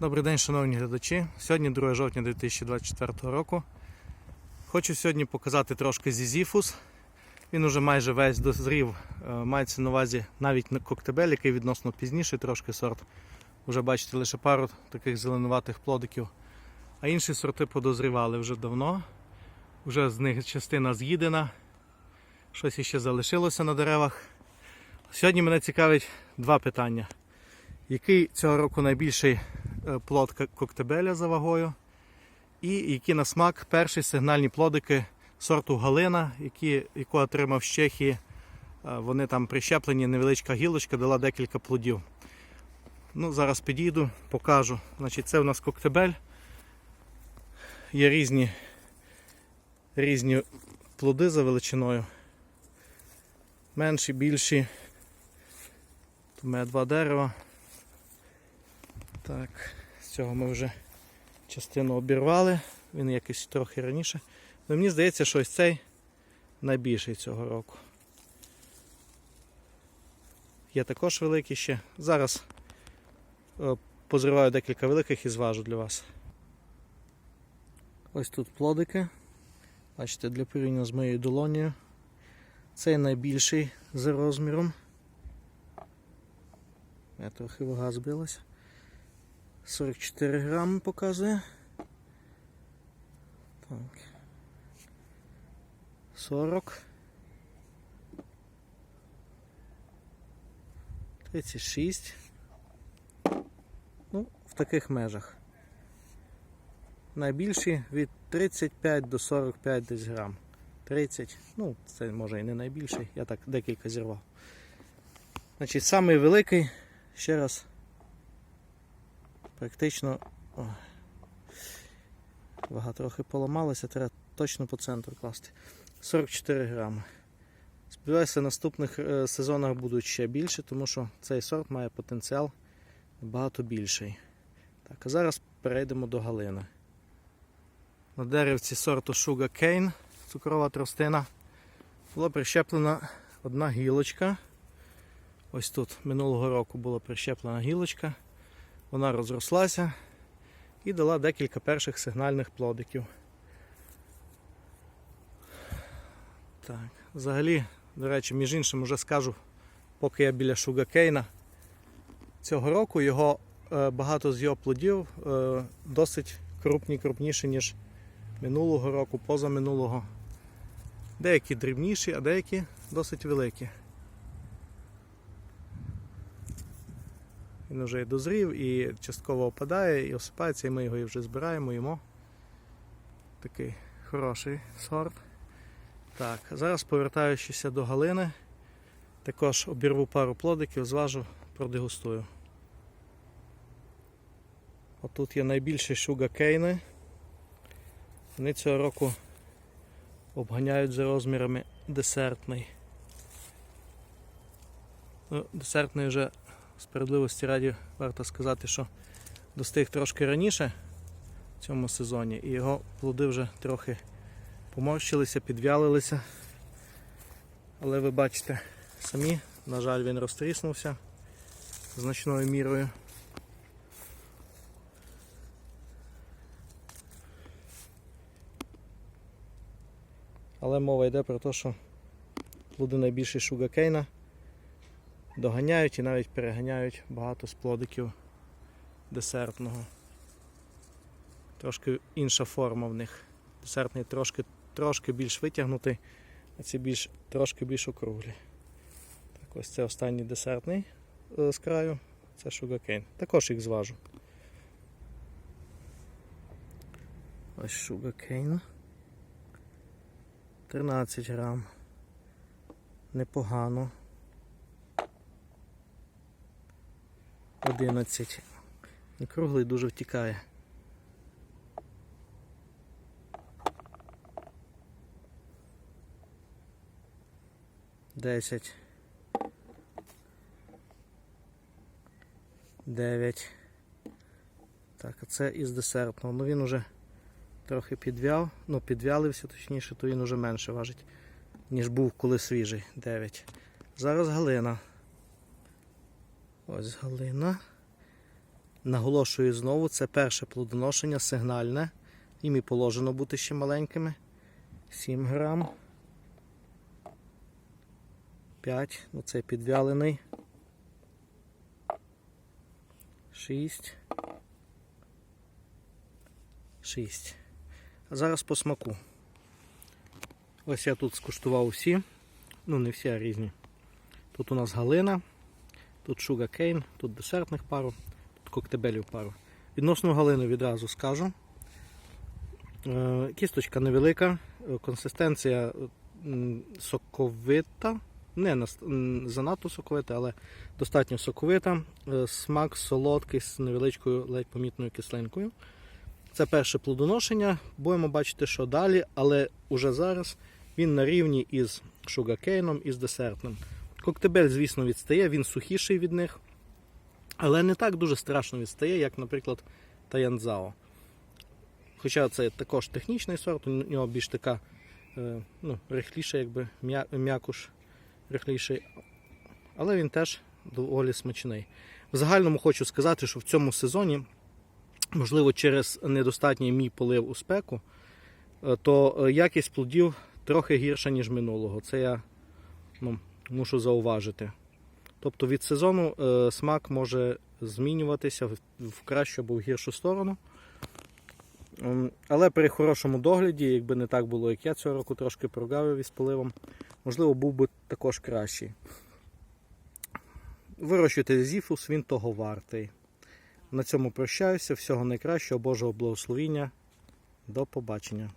Добрий день, шановні глядачі. Сьогодні 2 жовтня 2024 року. Хочу сьогодні показати трошки зізіфус. Він уже майже весь дозрів. Е, Мається на увазі навіть на коктебель, який відносно пізніший трошки сорт. Уже бачите лише пару таких зеленуватих плодиків. А інші сорти подозрівали вже давно. Вже з них частина з'їдена. Щось іще залишилося на деревах. Сьогодні мене цікавить два питання. Який цього року найбільший плод коктебеля за вагою? І які на смак перші сигнальні плодики сорту Галина, які, яку отримав з Чехії. Е, Вони там прищеплені, невеличка гілочка дала декілька плодів. Ну, зараз підійду, покажу. Значить, це у нас коктебель. Є різні, різні плоди за величиною. Менші, більші. Тут у мене два дерева. Так, цього ми вже частину обірвали. Він якийсь трохи раніше. Але мені здається, що ось цей найбільший цього року. Є також великий ще. Зараз е, позриваю декілька великих і зважу для вас. Ось тут плодики. Бачите, для порівняння з моєю долонею. Цей найбільший за розміром. Я трохи вага збилася. 44 грами показує. Так. 40. 36. Ну, в таких межах. Найбільші від 35 до 45 десь грам. 30, ну, це може і не найбільший, я так декілька зірвав. Значить, самий великий, ще раз, практично. Вага трохи поламалася, треба точно по центру класти. 44 грами. Сподіваюся, в наступних е, сезонах будуть ще більше, тому що цей сорт має потенціал набагато більший. Так, а зараз перейдемо до галини. На деревці сорту Sugar Cane, цукрова тростина, була прищеплена одна гілочка. Ось тут минулого року була прищеплена гілочка. Вона розрослася і дала декілька перших сигнальних плодиків. Так, взагалі, до речі, між іншим вже скажу, поки я біля Шугакейна. Цього року його е, багато з його плодів е, досить крупні, крупніші, ніж минулого року, позаминулого. Деякі дрібніші, а деякі досить великі. Він вже і дозрів, і частково опадає, і осипається, і ми його вже збираємо, їмо. Такий хороший сорт. Так, зараз повертаючися до галини, також обірву пару плодиків, зважу, продегустую. Отут є найбільші шугакейни. Вони цього року обганяють за розмірами десертний. Ну, десертний вже справедливості раді варто сказати, що достиг трошки раніше в цьому сезоні, і його плоди вже трохи поморщилися, підвялилися. Але ви бачите самі, на жаль, він розтріснувся значною мірою. Але мова йде про те, що плоди найбільші шугакейна доганяють і навіть переганяють багато з плодиків десертного. Трошки інша форма в них. Десертний трошки, трошки більш витягнутий, а ці більш, трошки більш округлі. Так, ось це останній десертний е, з краю, це шугакейн. Також їх зважу. Ось шугакейн. 13 грам. Непогано. 11. І круглий дуже втікає. Десять. Дев'ять. Так, а це із десертного. Ну він уже трохи підвяв, ну підвялився точніше, то він уже менше важить, ніж був коли свіжий. 9. Зараз галина. Ось галина. Наголошую знову, це перше плодоношення сигнальне. Їм і положено бути ще маленькими. 7 грам. 5, ну підвялений. 6. 6. А зараз по смаку. Ось я тут скуштував всі. Ну, не всі, а різні. Тут у нас галина, тут шугакейн, тут десертних пару, тут коктебелів пару. Відносно галини відразу скажу. Е, Кісточка невелика, е, консистенція соковита, не занадто соковита, але достатньо соковита. Е, Смак солодкий з невеличкою ледь помітною кислинкою. Це перше плодоношення. Будемо бачити, що далі, але уже зараз він на рівні із шугакейном і з десертним. Коктебель, звісно, відстає, він сухіший від них, але не так дуже страшно відстає, як, наприклад, Таянзао. Хоча це також технічний сорт, у нього більш така е, ну, рихліша, якби м'якуш рихліший. Але він теж доволі смачний. В загальному хочу сказати, що в цьому сезоні, можливо, через недостатній мій полив у спеку, е, то е, якість плодів трохи гірша, ніж минулого. Це я ну, мушу зауважити. Тобто від сезону е, смак може змінюватися в, кращу або в гіршу сторону. Ем, Але при хорошому догляді, якби не так було, як я цього року трошки прогавив із поливом, можливо, був би також кращий. Вирощуйте зіфус, він того вартий. На цьому прощаюся. Всього найкращого, Божого благословіння. До побачення.